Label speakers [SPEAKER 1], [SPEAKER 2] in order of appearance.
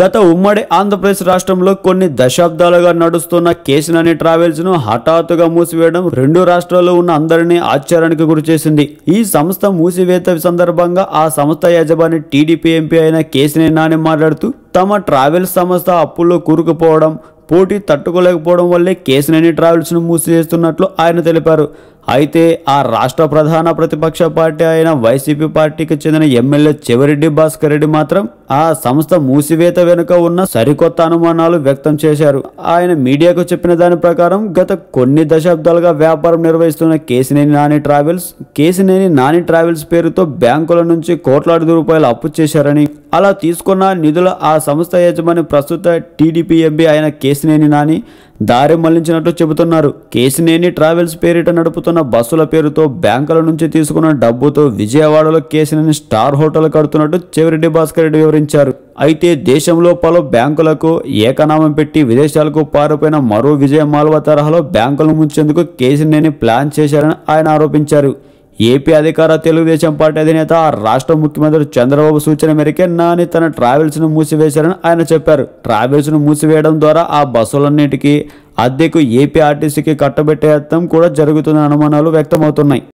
[SPEAKER 1] గత ఉమ్మడి ఆంధ్రప్రదేశ్ రాష్ట్రంలో కొన్ని దశాబ్దాలుగా నడుస్తున్న కేసినని ట్రావెల్స్ను హఠాత్తుగా మూసివేయడం రెండు రాష్ట్రాల్లో ఉన్న అందరినీ ఆశ్చర్యానికి గురిచేసింది ఈ సంస్థ మూసివేత సందర్భంగా ఆ సంస్థ యజమాని టీడీపీ ఎంపీ అయిన కేసినేని నాని మాట్లాడుతూ తమ ట్రావెల్స్ సంస్థ అప్పుల్లో కూరుకుపోవడం పోటీ తట్టుకోలేకపోవడం వల్లే కేసినేని ట్రావెల్స్ను మూసివేస్తున్నట్లు ఆయన తెలిపారు. అయితే ఆ రాష్ట్ర ప్రధాన ప్రతిపక్ష పార్టీ అయిన వైసీపీ పార్టీకి చెందిన ఎమ్మెల్యే చెవిరెడ్డి భాస్కర్ రెడ్డి మాత్రం ఆ సంస్థ మూసివేత వెనుక ఉన్న సరికొత్త అనుమానాలు వ్యక్తం చేశారు. ఆయన మీడియాకు చెప్పిన దాని ప్రకారం గత కొన్ని దశాబ్దాలుగా వ్యాపారం నిర్వహిస్తున్న కేసినేని నాని ట్రావెల్స్ కేసినేని నాని ట్రావెల్స్ పేరుతో బ్యాంకుల నుంచి కోట్లాది రూపాయలు అప్పు చేశారని అలా తీసుకున్న నిధుల ఆ సంస్థ యజమాని ప్రస్తుత టీడీపీ ఎంపీ అయిన కేసినేని నాని దారి మళ్ళించినట్లు చెబుతున్నారు. కేసినేని ట్రావెల్స్ పేరిట నడుపుతున్న బస్సుల పేరుతో బ్యాంకుల నుంచి తీసుకున్న డబ్బుతో విజయవాడలో కేసినేని స్టార్ హోటల్ కడుతున్నట్టు చెవిరెడ్డి భాస్కర్ రెడ్డి వివరించారు. అయితే దేశంలో పలు బ్యాంకులకు ఏకనామం పెట్టి విదేశాలకు పారిపోయిన మరో విజయ మాల్వా తరహాలో బ్యాంకులను ముంచేందుకు కేసినేని ప్లాన్ చేశారని ఆయన ఆరోపించారు. ఏపీ అధికార తెలుగుదేశం పార్టీ అధినేత ఆ రాష్ట్ర ముఖ్యమంత్రి చంద్రబాబు సూచన మేరకే నాని తన ట్రావెల్స్ను మూసివేశారని ఆయన చెప్పారు. ట్రావెల్స్ను మూసివేయడం ద్వారా ఆ బస్సులన్నింటికీ అద్దెకు ఏపీ ఆర్టీసీకి కట్టబెట్టే యత్నం కూడా జరుగుతున్న అనుమానాలు వ్యక్తమవుతున్నాయి.